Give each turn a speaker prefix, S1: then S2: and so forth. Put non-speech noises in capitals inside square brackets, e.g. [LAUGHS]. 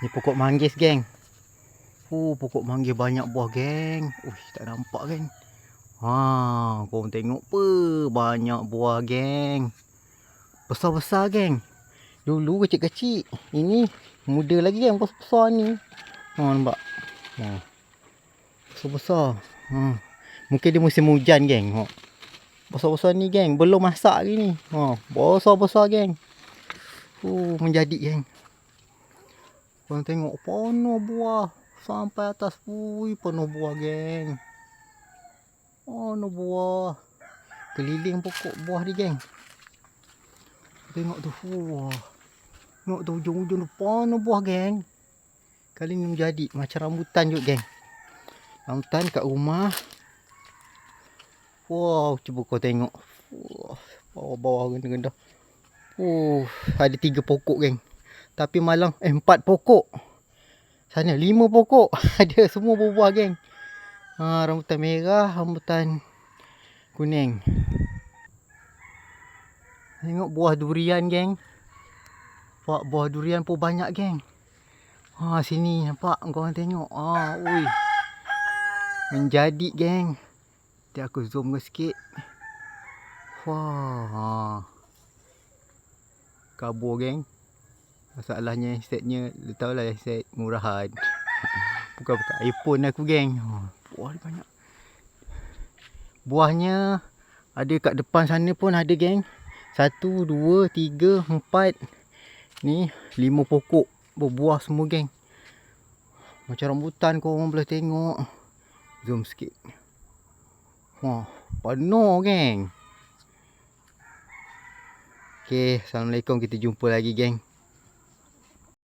S1: Ni pokok manggis, geng. Oh, pokok manggis banyak buah, geng. Uish, tak nampak, geng. Ha, korang tengok pe, banyak buah, geng. Besar-besar, geng. Dulu kecil-kecil. Ini muda lagi, geng. Besar-besar ni. Ha, nampak? Ha. Besar-besar. Ha. Mungkin dia musim hujan, geng. Ha. Besar-besar ni, geng. Belum masak lagi ni. Ha. Besar-besar, geng. Oh, menjadi, geng. Korang tengok penuh buah. Sampai atas. Ui, penuh buah, geng. Penuh buah. Keliling pokok buah ni, geng. Tengok tu. Wah. Tengok tu ujung-ujung tu penuh buah, geng. Kali ni menjadi macam rambutan juga, geng. Rambutan kat rumah. Wow, cuba kau tengok. Wah, bawah-bawah rendah-rendah. Oh, ada tiga pokok, geng. Tapi malang, eh empat pokok. Sana lima pokok. [LAUGHS] Ada semua berbuah, geng. Ha, rambutan merah, rambutan kuning. Tengok buah durian, geng. Nampak buah durian pun banyak, geng. Ha, sini nampak korang tengok. Ha, ui. Menjadi, geng. Nanti aku zoom ke sikit. Wah. Kabur, geng. Masalahnya setnya, lu tahulah set murahan. Bukan bukan iPhone aku, geng. Ha, buah dia banyak. Buahnya ada kat depan sana pun ada, geng. Satu, dua, tiga, empat. Ni lima pokok berbuah semua, geng. Macam rambutan kau orang boleh tengok. Zoom sikit. Wah, penuh, geng. Okay, Assalamualaikum. Kita jumpa lagi, geng.